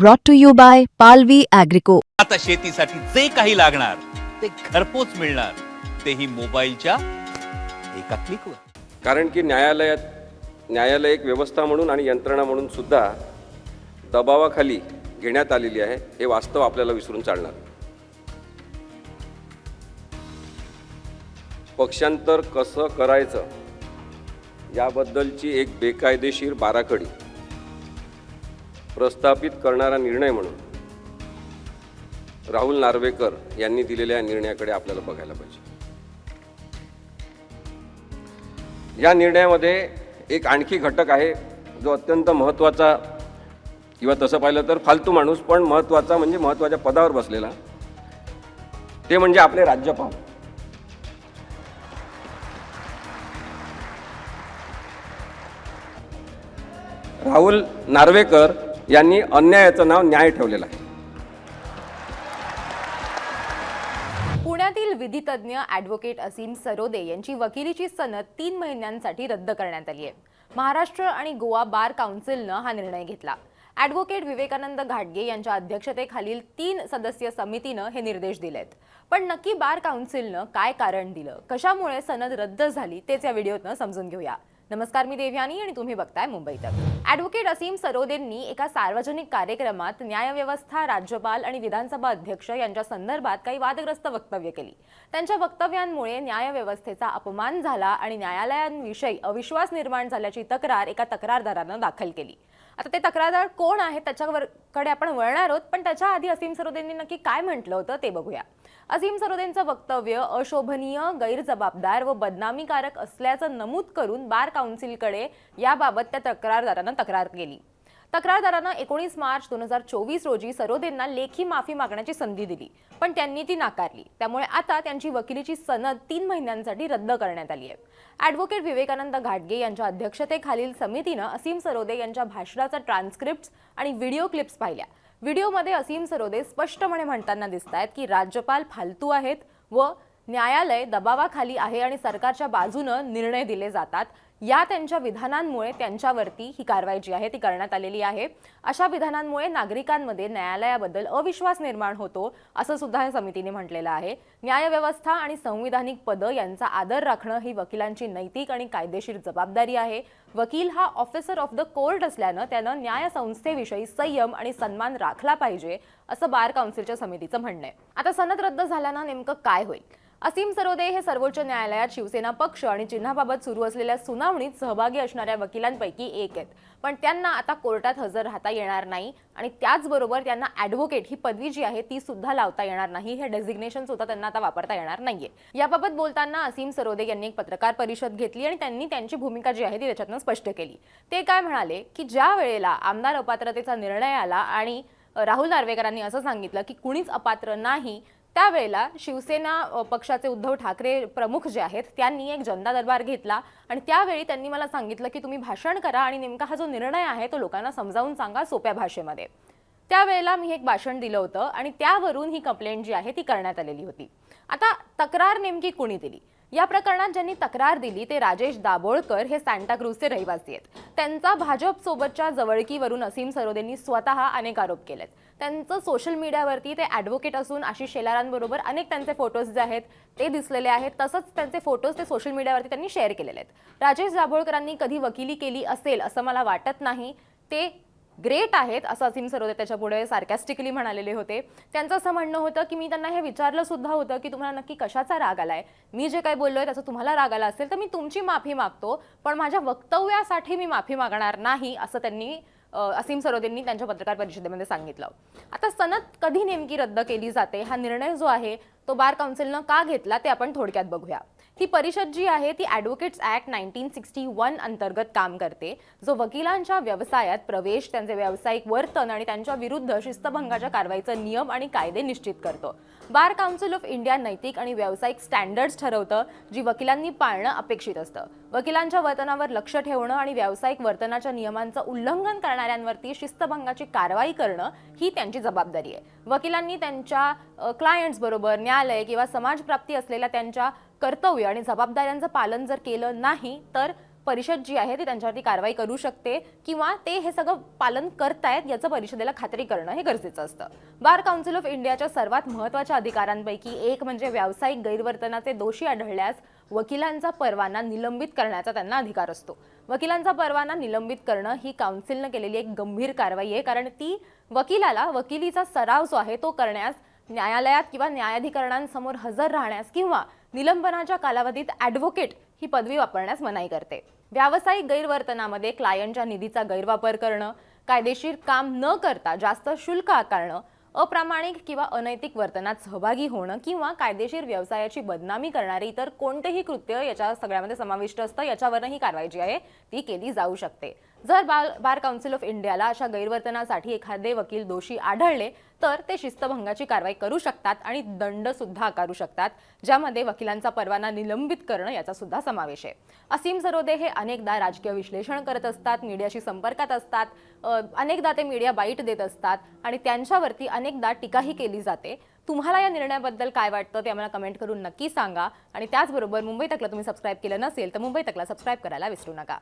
brought to you by Palvi Agrico. आता शेतीसाठी जे काही लागणार ते घरपोच मिळणार तेही मोबाईलच्या एका क्लिकवर कारण की न्यायालयात न्यायालय एक व्यवस्था म्हणून आणि यंत्रणा म्हणून सुद्धा दबावाखाली घेण्यात आलेली आहे हे वास्तव आपल्याला विसरून चालणार. पक्षांतर कसं करायचं याबद्दलची एक बेकायदेशीर बाराखडी प्रस्थापित करणारा निर्णय म्हणून राहुल नार्वेकर यांनी दिलेल्या निर्णयाकडे आपल्याला बघायला पाहिजे. या निर्णयामध्ये एक आणखी घटक आहे जो अत्यंत महत्त्वाचा किंवा तसं पाहिलं तर फालतू माणूस पण महत्त्वाचा म्हणजे महत्त्वाच्या पदावर बसलेला. ते म्हणजे आपले राज्यपाल. राहुल नार्वेकर यांनी अन्यायाचं नाव न्याय ठेवलेलं आहे. पुण्यातील विधितज्ञ ॲडव्होकेट असीम सरोदे यांची वकिलीची सनद तीन महिन्यांसाठी रद्द करण्यात आली आहे. महाराष्ट्र आणि गोवा बार काउन्सिलनं हा निर्णय घेतला. ॲडव्होकेट विवेकानंद घाटगे यांच्या अध्यक्षतेखालील तीन सदस्यीय समितीनं हे निर्देश दिलेत. पण नक्की बार काउन्सिलनं काय कारण दिलं? कशामुळे सनद रद्द झाली? तेच या व्हिडिओतनं समजून घेऊया. नमस्कार मी देवयानी आणि तुम्ही बघताय मुंबई तक. ॲडव्होकेट असीम सरोदेंनी एका सार्वजनिक कार्यक्रमात न्यायव्यवस्था राज्यपाल आणि विधानसभा अध्यक्ष यांच्या संदर्भात काही वादग्रस्त वक्तव्य केली. त्यांच्या वक्तव्यांमुळे न्यायव्यवस्थेचा अपमान झाला आणि न्यायालयांविषयी अविश्वास निर्माण झाल्याची तक्रार एका तक्रारदारानं दाखल केली. आता ते तक्रारदार कोण आहे त्याच्याकडे आपण वळणार आहोत पण त्याच्या आधी असीम सरोदेंनी नक्की काय म्हटलं होतं ते बघूया. असीम सरोदेंचं वक्तव्य अशोभनीय गैरजबाबदार व बदनामीकारक असल्याचं नमूद करून बार काउन्सिलकडे याबाबत त्या तक्रारदारानं तक्रार केली. तक्रारदारानं एकोणीस मार्च दोन हजार चोवीस रोजी सरोदेंना लेखी माफी मागण्याची संधी दिली पण त्यांनी ती नाकारली. त्यामुळे आता त्यांची वकिलीची सनद तीन महिन्यांसाठी रद्द करण्यात आली आहे. ॲडव्होकेट विवेकानंद घाटगे यांच्या अध्यक्षतेखालील समितीनं असीम सरोदे यांच्या भाषणाचा ट्रान्स्क्रिप्ट आणि व्हिडिओ क्लिप्स पाहिल्या. व्हिडिओमध्ये असीम सरोदे स्पष्टपणे म्हणताना दिसत आहेत की राज्यपाल फालतू आहेत व न्यायालय दबावाखाली आहे आणि सरकारच्या बाजूनं निर्णय दिले जातात. या त्यांच्या विधानांमुळे त्यांच्यावरती ही कारवाई जी आहे ती करण्यात आलेली आहे. अशा विधानांमुळे नागरिकांमध्ये न्यायालयाबद्दल अविश्वास निर्माण होतो असं सुद्धा या समितीने म्हटलेलं आहे. न्यायव्यवस्था आणि संविधानिक पदं यांचा आदर राखणं ही वकिलांची नैतिक आणि कायदेशीर जबाबदारी आहे. वकील हा ऑफिसर ऑफ द कोर्ट असल्यानं त्यानं न्यायसंस्थेविषयी संयम आणि सन्मान राखला पाहिजे असं बार काउन्सिलच्या समितीचं म्हणणं आहे. आता सनद रद्द झाल्यानं नेमकं काय होईल? असीम सरोदे हे सर्वोच्च न्यायालयात शिवसेना पक्ष आणि चिन्हाबाबत सुरू असलेल्या सुनावणीत सहभागी असणाऱ्या वकिलांपैकी एक आहेत. पण त्यांना आता कोर्टात हजर राहता येणार नाही आणि त्याचबरोबर त्यांना ॲडव्होकेट ही पदवी जी आहे ती सुद्धा लावता येणार नाही. हे डेझिग्नेशन सुद्धा त्यांना आता वापरता येणार नाहीये. याबाबत बोलताना असीम सरोदे यांनी एक पत्रकार परिषद घेतली आणि त्यांनी त्यांची भूमिका जी आहे ती त्याच्यातनं स्पष्ट केली. ते काय म्हणाले की ज्या वेळेला आमदार अपात्रतेचा निर्णय आला आणि राहुल नार्वेकरांनी असं सांगितलं की कुणीच अपात्र नाही त्यावेळेला शिवसेना पक्षाचे उद्धव ठाकरे प्रमुख जे आहेत त्यांनी एक जनता दरबार घेतला. आणि त्यावेळी त्यांनी मला सांगितलं की तुम्ही भाषण करा आणि नेमका हा जो निर्णय आहे तो लोकांना समजावून सांगा सोप्या भाषेमध्ये. त्यावेळेला मी एक भाषण दिलं होतं आणि त्यावरून ही कंप्लेंट जी आहे ती करण्यात आलेली होती. आता तक्रार नेमकी कुणी दिली? या प्रकरणात ज्यांनी तक्रार दिली ते राजेश दाभोळकर हे सांताक्रूजचे रहिवासी आहेत. त्यांचा भाजप सोबतच्या जवळकीवरून असीम सरोदेंनी स्वतः अनेक आरोप केलेत. त्यांचं सोशल मीडियावरती ते ॲडव्होकेट असून आशिष शेलारांबरोबर अनेक त्यांचे फोटोज जे आहेत ते दिसलेले आहेत. तसंच त्यांचे फोटोज ते सोशल मीडियावरती त्यांनी शेअर केलेले आहेत. राजेश दाभोळकरांनी कधी वकिली केली असेल असं मला वाटत नाही. ते ग्रेट आहेत असं असीम सरोदे त्याच्यापुढे सार्कॅस्टिकली म्हणालेले होते. त्यांचं असं म्हणणं होतं की मी त्यांना हे विचारलं सुद्धा होतं की तुम्हाला नक्की कशाचा राग आलाय? मी जे काही बोललोय त्याचा तुम्हाला राग आला असेल तर मी तुमची माफी मागतो पण माझ्या वक्तव्यासाठी मी माफी मागणार नाही असं त्यांनी असीम सरोदेंनी त्यांच्या पत्रकार परिषदेमध्ये सांगितलं. आता सनद कधी नेमकी रद्द केली जाते? हा निर्णय जो आहे तो बार काउन्सिलनं का घेतला ते आपण थोडक्यात बघूया. ही परिषद जी आहे ती advocates act nineteen sixty one अंतर्गत काम करते. जो वकिलांच्या व्यवसायात प्रवेश त्यांचे व्यावसायिक वर्तन आणि त्यांच्या विरुद्ध शिस्तभंगाच्या कारवाईचा नियम आणि कायदे निश्चित करतो. बार काउन्सिल ऑफ इंडिया नैतिक आणि व्यावसायिक स्टँडर्ड्स ठरवतं जी वकिलांनी पाळणं अपेक्षित असतं. वकिलांच्या वर्तनावर लक्ष ठेवणं आणि व्यावसायिक वर्तनाच्या नियमांचं उल्लंघन करणाऱ्यांवरती शिस्तभंगाची कारवाई करणं ही त्यांची जबाबदारी आहे. वकिलांनी त्यांच्या क्लायंट्सबरोबर न्यायालय किंवा समाजप्राप्ती असलेल्या त्यांच्या कर्तव्य आणि जबाबदाऱ्यांचं पालन जर केलं नाही तर परिषद जी आहे ती त्यांच्यावरती कारवाई करू शकते किंवा ते हे सगळं पालन करतायत याचं परिषदेला खात्री करणं हे गरजेचं असतं. बार काउन्सिल ऑफ इंडियाच्या सर्वात महत्त्वाच्या अधिकारांपैकी एक म्हणजे व्यावसायिक गैरवर्तनाचे दोषी आढळल्यास वकिलांचा परवाना निलंबित करण्याचा त्यांना अधिकार असतो. वकिलांचा परवाना निलंबित करणं ही काउन्सिलनं केलेली एक गंभीर कारवाई आहे कारण ती वकिलाला वकिलीचा सराव जो आहे तो करण्यास न्यायालयात किंवा न्यायाधिकरणांसमोर हजर राहण्यास किंवा निलंबनाच्या कालावधीत ॲडव्होकेट ही पदवी वापरण्यास मनाई करते. व्यावसायिक गैरवर्तनामध्ये क्लायंटच्या निधीचा गैरवापर करणं कायदेशीर काम न करता जास्त शुल्क आकारणं अप्रामाणिक किंवा अनैतिक वर्तनात सहभागी होणं किंवा कायदेशीर व्यवसायाची बदनामी करणारे इतर कोणतेही कृत्य याच्या सगळ्यामध्ये समाविष्ट असतं याच्यावरनं ही कारवाई जी आहे ती केली जाऊ शकते. जर बार बार काउन्सिल ऑफ इंडियाला अशा गैरवर्तनासाठी एखादे वकील दोषी आढळले तर ते शिस्तभंगाची कारवाई करू शकतात आणि दंड सुद्धा आकारू शकतात ज्यामध्ये वकिलांचा परवाना निलंबित करणं याचा सुद्धा समावेश आहे. असीम सरोदे हे अनेकदा राजकीय विश्लेषण करत असतात मीडियाशी संपर्कात असतात अनेकदा ते मीडिया बाईट देत असतात आणि त्यांच्यावरती अनेकदा टीकाही केली जाते. तुम्हाला या निर्णयाबद्दल काय वाटतं ते आम्हाला कमेंट करून नक्की सांगा. आणि त्याचबरोबर मुंबई तकला तुम्ही सबस्क्राईब केलं नसेल तर मुंबई तकला सबस्क्राईब करायला विसरू नका.